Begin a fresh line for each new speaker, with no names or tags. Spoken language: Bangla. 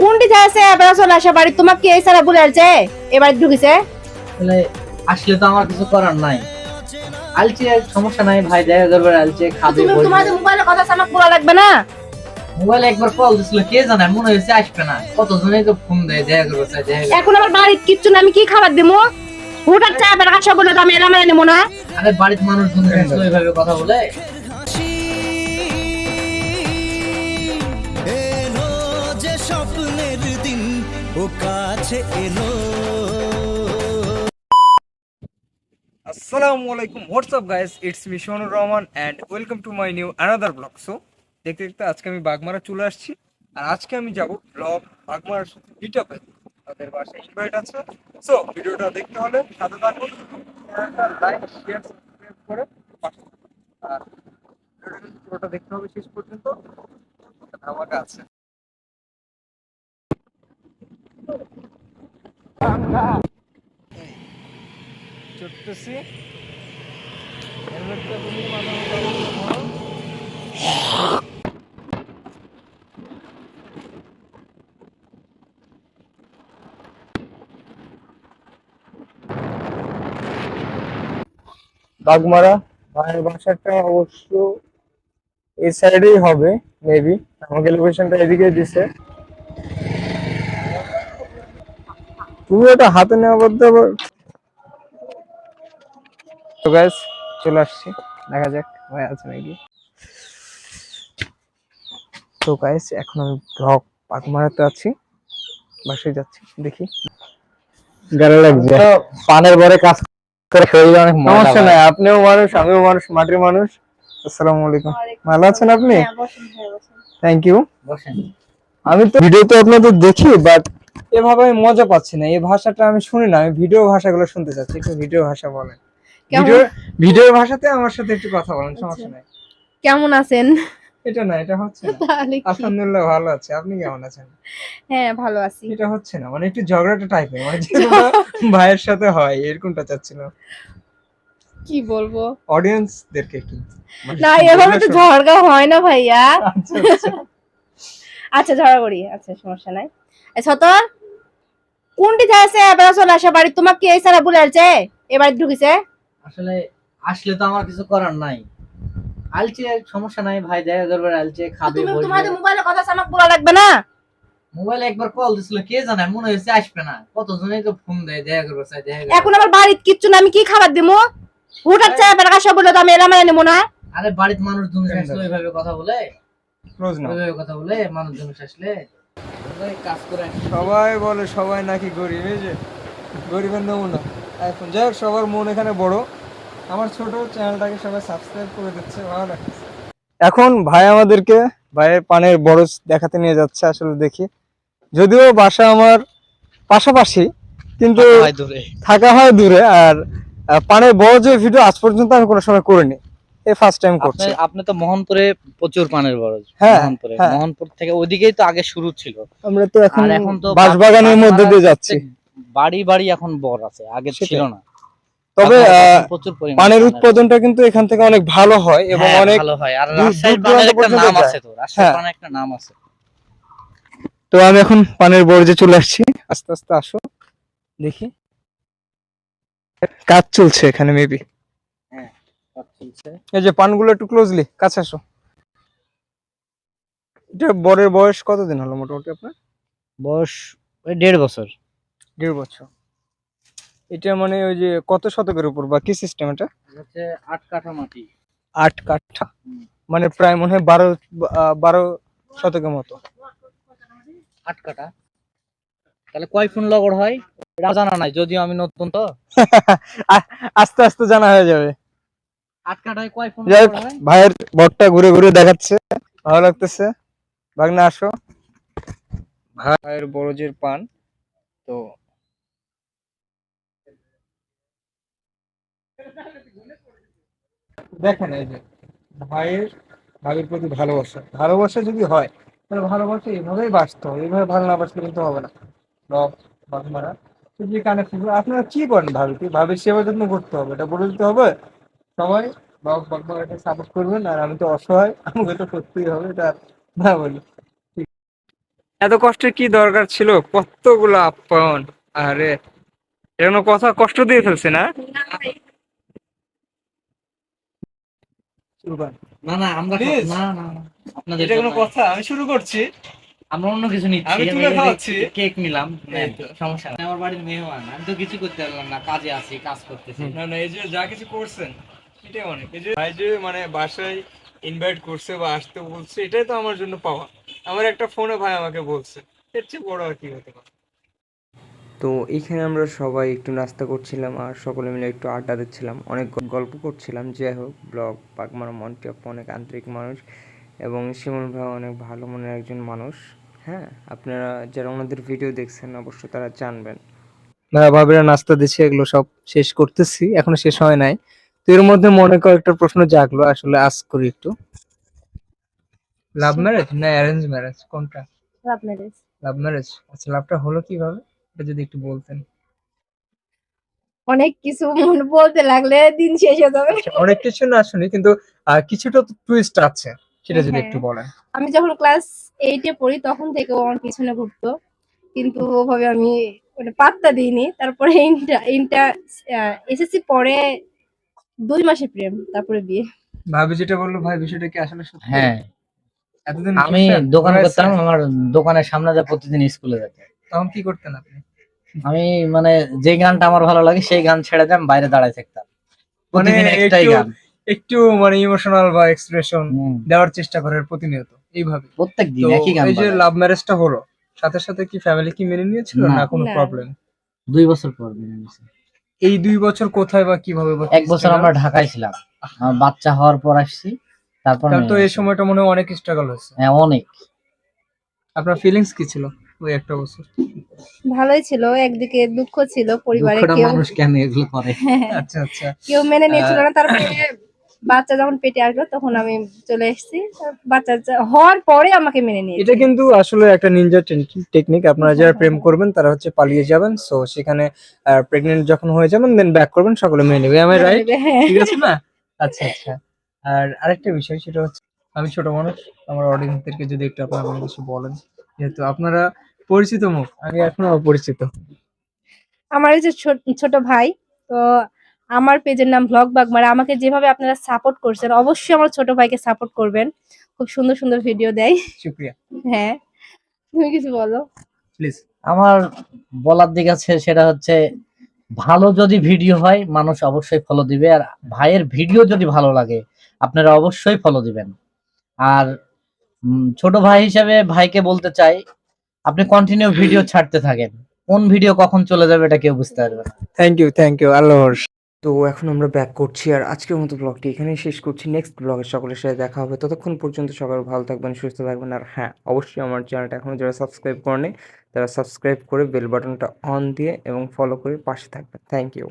কোনটি যাচ্ছে এবার চলে আসে বাড়ি। কি এই সারা বলে আসছে এবার ঢুকিছে।
আসলে আসলে তো আমার কিছু করার নাই। আলচে সমস্যা নাই ভাই দেখা করবে আলচে খাবে
তুমি তোমার মোবাইলে কথা বলা লাগবে না?
মোবাইলে একবার কল দিছিল কে জানে মনে হয়েছে আসবে না। তো ফোন দেয় দেখা করবে
এখন আমার বাড়ির কিচ্ছু না আমি কি খাবার দিমু? হুটার চা আসা বলে তো আমি এলাম নেব না
আরে বাড়িতে মানুষজন আসলে ওইভাবে কথা বলে।
স্বপ্নের দিন ও কাছে এলো।
আসসালামু আলাইকুম। What's up guys it's me Shonur Rahman and welcome to my new another blog so দেখতে দেখতে আজকে আমি বাগমারা চলে আসছি। আর আজকে আমি যাব ব্লগ বাগমারার মিটআপে তাদের বাসায় ইনভাইট আছে। সো ভিডিওটা দেখতে হলে সাথে থাকুন। লাইক শেয়ার সাবস্ক্রাইব করে আর ভিডিওটা দেখতে হবে শেষ পর্যন্ত। ধামাকা আছে। বাগমারা ভাইয়ের বাসাটা অবশ্য এই সাইডেই হবে মেবি আমাকে লোকেশনটা এদিকে দিছে। তুমি ওটা হাতে নেওয়া বলতে তো গাইস চলে আসছি। দেখা যাক ভাই আছে নাকি? তো গাইস এখন আমি ব্লগ পাকমারাতে আছি। বাসায় যাচ্ছি দেখি। গাড়ি লাগছে।
পানের পরে কাজ করে শরীরে অনেক
সমস্যা নাই আপনিও মানুষ আমিও মানুষ মাটির মানুষ। আসসালামু আলাইকুম। ভালো আছেন আপনি? থ্যাংক ইউ আমি তো ভিডিও তো আপনাদের দেখি বাট এভাবে আমি মজা পাচ্ছি না। এই ভাষাটা আমি শুনি না আমি ভিডিও ভাষাগুলো শুনতে চাচ্ছি একটু ভিডিও ভাষা বলেন? ভিডিও ভিডিও ভাষাতে আমার সাথে একটু কথা বলেন সমস্যা নাই।
কেমন আছেন?
এটা না এটা হচ্ছে? আলহামদুলিল্লাহ ভালো আছে। আপনি কেমন আছেন?
হ্যাঁ ভালো আছি।
এটা হচ্ছে না মানে একটু ঝগড়াটা টাইপের মানে ভাইয়ের সাথে হয় এরকমটা চাচ্ছিলাম
কি বলব?
অডিয়েন্স দেরকে কি
না এভাবে তো ঝড়গা হয় না ভাইয়া।
আচ্ছা, আচ্ছা।
আচ্ছা ঝগড়া করি আচ্ছা সমস্যা নাই। আচ্ছা কোনটি এবার চলে আসে বাড়ি। তোমাকে কি এই সারা বলে আসছে এবার ঢুকিছে?
আসলে আসলে তো আমার কিছু করার নাই। আলচে সমস্যা নাই ভাই দেখা করবে আলচে খাবে
তুমি তোমার মোবাইলে কথা আছে, আমাকে বলা লাগবে না?
মোবাইলে একবার কল দিছিল কে জানে মনে হয়েছে আসবে না। তো ফোন দেয় দেখা করবে চাই দেখা
এখন আমার বাড়ির কিচ্ছু না আমি কি খাবার দিমু? হুটার চা এবার আসা বলে তো আমি এলাম নেব না
আরে বাড়িতে মানুষজন আসলে ওইভাবে কথা বলে?
ক্লোজ না।
ওইভাবে কথা বলে মানুষজন আসলে
সবাই বলে সবাই নাকি গরিব এই যে গরিবের নমুনা। এখন যাই হোক সবার মন এখানে বড়। আমার ছোট চ্যানেলটাকে সবাই সাবস্ক্রাইব করে দিচ্ছে ভালো লাগছে। এখন ভাই আমাদেরকে ভাইয়ের পানের বরজ দেখাতে নিয়ে যাচ্ছে আসলে দেখি। যদিও বাসা আমার পাশাপাশি কিন্তু থাকা হয় দূরে। আর পানের বরজের ভিডিও আজ পর্যন্ত আমি কোনো সময় করিনি। এই ফার্স্ট টাইম করছি।
আপনি তো মোহনপুরে প্রচুর পানের বরজ
হ্যাঁ,
মোহনপুরে।
হ্যাঁ।
মোহনপুর থেকে ওদিকেই তো আগে শুরু ছিল।
আমরা তো এখন
আর এখন তো
বাঁশবাগানের মধ্যে দিয়ে যাচ্ছি।
বাড়ি বাড়ি এখন বর আছে আগে ছিল না।
তবে পানের উৎপাদনটা কিন্তু এখান থেকে অনেক ভালো হয় এবং
হ্যাঁ,
অনেক
ভালো হয়। আর রাজশাহীর পানের একটা নাম আছে তো রাজশাহীর
হ্যাঁ।
পানের একটা নাম আছে।
তো আমি এখন পানের বর্জে চলে আসছি। আস্তে আস্তে আসো দেখি। কাজ চলছে এখানে মেবি এই যে পানগুলো একটু ক্লোজলি কাছে আসো। এটা বরের বয়স কতদিন হলো মোটামুটি আপনার?
বয়স ওই দেড় বছর।
দেড় বছর। এটা মানে ওই যে কত শতকের উপর বা কি সিস্টেম এটা?
হচ্ছে আট কাঠা মাটি।
আট কাঠা? মানে প্রায় মনে হয় বারো বারো শতকের মতো।
আট কাঠা। তাহলে কয় ফুন লগড় হয়? এটা জানা নাই যদিও আমি নতুন তো।
আস্তে আস্তে জানা হয়ে যাবে
আট কাঠায় কয় ফুন
যাই ভাইয়ের বরটা ঘুরে ঘুরে দেখাচ্ছে। ভালো লাগতেছে। ভাগনা আসো। ভাইয়ের বড়জের পান তো দেখেন এই যে ভাইয়ের ভাবির প্রতি ভালোবাসা। ভালোবাসা যদি হয় তাহলে ভালোবাসা এভাবেই বাঁচতে হবে। এইভাবে ভালো না বাঁচলে কিন্তু হবে না। রক বাগমারা যদি কানে আপনারা কি করেন ভাবিকে ভাবির সেবা যত্ন করতে হবে। এটা বলে দিতে হবে সবাই বাবা বাগমারাকে সাপোর্ট করবেন আর আমি তো অসহায় আমাকে তো করতেই হবে এটা না বলি। এত কষ্টের কি দরকার ছিল? কতগুলো আপ্যায়ন আরে এটা কোনো কথা কষ্ট দিয়ে ফেলছে না?
না না আমরা না না না। আপনাদের
এটা কোনো কথা আমি শুরু করছি।
আমরা অন্য কিছু নিচ্ছি
আমি তুলে খাওয়াচ্ছি।
কেক নিলাম সমস্যা নাই। আমার বাড়ির মেহমান আমি তো কিছু করতে পারলাম না কাজে আছি কাজ করতেছি।
না না এই যে যা কিছু করছেন এটাই অনেক। এই যে ভাই যে মানে বাসায় ইনভাইট করছে বা আসতে বলছে এটাই তো আমার জন্য পাওয়া। আমার একটা ফোনে ভাই আমাকে বলছে এর চেয়ে বড় আর কি হতে পারে। তো এখানে আমরা সবাই একটু নাস্তা করছিলাম আর সকলে মিলে একটু আড্ডা দিচ্ছিলাম। অনেক গল্প করছিলাম। যাই হোক ব্লগ পাকমারা মন্টি অনেক আন্তরিক মানুষ এবং শিমুল ভাই অনেক ভালো মনের একজন মানুষ। হ্যাঁ আপনারা যারা ওনাদের ভিডিও দেখছেন অবশ্যই তারা জানবেন।
ভাবিরা নাস্তা দিচ্ছে এগুলো সব শেষ করতেছি। এখনও শেষ হয় নাই। তো এর মধ্যে মনে কয়েকটা প্রশ্ন জাগলো আসলে আজ করি একটু। লাভ ম্যারেজ না অ্যারেঞ্জ ম্যারেজ কোনটা?
লাভ ম্যারেজ
লাভ ম্যারেজ আচ্ছা লাভটা হলো কীভাবে? এটা যদি একটু বলতেন।
অনেক কিছু মনে বলতে লাগলে দিন শেষ হয়ে যাবে।
আচ্ছা, অনেক কিছু না শুনি কিন্তু কিছুটা তো টুইস্ট আছে সেটা যদি
হ্যাঁ।
একটু বলেন।
আমি যখন ক্লাস এইটে পড়ি তখন থেকে আমার পিছনে ঘুরতো। কিন্তু ওভাবে আমি মানে পাত্তা দিইনি। তারপরে ইন্টার এসএসসি পরে দুই মাসের প্রেম তারপরে বিয়ে।
ভাবি যেটা বলল ভাই বিষয়টা কি আসলে সত্যি?
হ্যাঁ।
এতদিন
আমি দোকান করতাম আমার দোকানের সামনে যা প্রতিদিন স্কুলে যেতে।
তখন কি করতেন আপনি?
আমি মানে যে গানটা আমার ভালো লাগে সেই গান ছেড়ে দিয়ে আমি বাইরে দাঁড়ায় থাকতাম।
মানে
প্রতিদিন একটাই
একটু
গান।
একটু মানে ইমোশনাল বা এক্সপ্রেশন দেওয়ার চেষ্টা করার প্রতিনিয়ত এইভাবে।
প্রত্যেক দিন একই গান
এই যে লাভ ম্যারেজটা হলো সাথে সাথে কি ফ্যামিলি কি মেনে নিয়েছিল
না।
না কোনো প্রবলেম
দুই বছর পর বিয়ে হয়েছে।
এই দুই বছর কোথায় বা কীভাবে
এক বছর আমরা ঢাকায় ছিলাম। বাচ্চা হওয়ার পর আসছি তারপর
তো এই সময়টা মনে হয় অনেক স্ট্রাগল হয়েছে।
হ্যাঁ অনেক।
আপনার ফিলিংস কি ছিল ওই একটা বছর?
ভালোই ছিল একদিকে দুঃখ ছিল পরিবারে কেউ
মানুষ কেন এগুলো করে?
আচ্ছা আচ্ছা।
কেউ মেনে নিয়েছিল না তারপরে বাচ্চা যখন পেটে আসলো তখন আমি চলে এসেছি। বাচ্চা হওয়ার পরে আমাকে মেনে নিয়েছে
এটা কিন্তু আসলে একটা নিনজা টেকনিক আপনারা যারা প্রেম করবেন তারা হচ্ছে পালিয়ে যাবেন। সো সেখানে প্রেগনেন্ট যখন হয়ে যাবেন দেন ব্যাক করবেন সকলে মেনে নেবে। আমি রাইট
হ্যাঁ।
ঠিক আছে না? আচ্ছা আচ্ছা। আর আরেকটা বিষয় সেটা হচ্ছে আমি ছোট মানুষ আমার অডিয়েন্সদেরকে যদি একটু আপনারা কিছু বলেন। যেহেতু আপনারা পরিচিত মুখ আমি এখনও অপরিচিত।
আমার এই যে ছোট- ছোট ভাই তো আমার পেজের নাম ভ্লগ বাগমারা। আমাকে যেভাবে আপনারা সাপোর্ট করছেন অবশ্যই আমার ছোট ভাইকে সাপোর্ট করবেন। খুব সুন্দর সুন্দর ভিডিও দেয়।
শুক্রিয়া।
হ্যাঁ। তুমি কিছু বলো?
প্লিজ
আমার বলার দিক আছে সেটা হচ্ছে ভালো যদি ভিডিও হয় মানুষ অবশ্যই ফলো দিবে। আর ভাইয়ের ভিডিও যদি ভালো লাগে আপনারা অবশ্যই ফলো দিবেন। আর ছোট ভাই হিসেবে ভাইকে বলতে চাই আপনি কন্টিনিউ ভিডিও ছাড়তে থাকেন। কোন ভিডিও কখন চলে যাবে এটা কেউ বুঝতে পারবে না।
Thank you thank you Allah.
তো এখন আমরা ব্যাক করছি আর আজকের মতো ব্লগটি এখানেই শেষ করছি। নেক্সট ব্লগে সকলের সাথে দেখা হবে। ততক্ষণ পর্যন্ত সকাল ভালো থাকবেন, সুস্থ থাকবেন আর হ্যাঁ অবশ্যই আমার চ্যানেলটা এখনও যারা সাবস্ক্রাইব করেনি তারা সাবস্ক্রাইব করে বেল বাটনটা অন দিয়ে এবং ফলো করে পাশে থাকবেন। Thank you